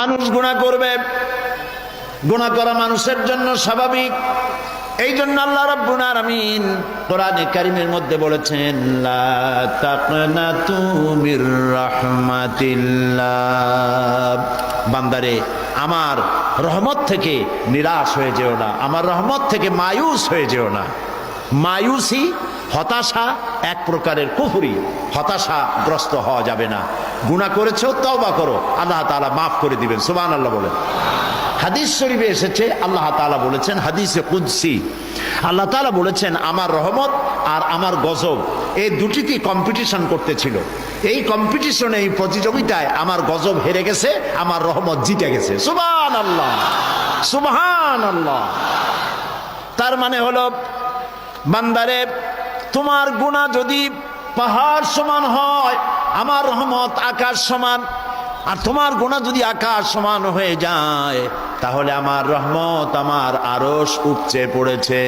মানুষ গুণা করবে, গুণা করা মানুষের জন্য স্বাভাবিক। এই জন্য আল্লাহ রাব্বুল আলামিন কোরআনে কারিমের মধ্যে বলেছেন, লা তাকনাতু মির বান্দারে, আমার রহমত থেকে নিরাশ হয়ে যেও না, আমার রহমত থেকে মায়ুস হয়ে যেও না। মায়ুসি, হতাশা এক প্রকারের কুফুরি। হতাশাগ্রস্ত হওয়া যাবে না। গুণা করেছ, তওবা করো। আল্লাহ তাআলা মাফ করে দিবেন। সুবান আল্লাহ বলেন। হাদিস শরীফে এসেছে, আল্লাহ তাআলা বলেছেন, হাদিসে কুদসি। আল্লাহ তাআলা বলেছেন, আমার রহমত আর আমার গজব, এই দুটিতে কম্পিটিশন করতেছিল এই কম্পিটিশনে এই প্রতিযোগিতায় আমার গজব হেরে গেছে, আমার রহমত জিতে গেছে। সুবান আল্লাহ সুবহান আল্লাহ তার মানে হলো বান্দারে, তোমার গুণা যদি পাহাড় সমান হয়, আমার রহমত আকাশ সমান, আর তোমার গোনা যদি আকাশ সমান হয়ে যায়, তাহলে আমার রহমত আমার আরস উপচে পড়েছে।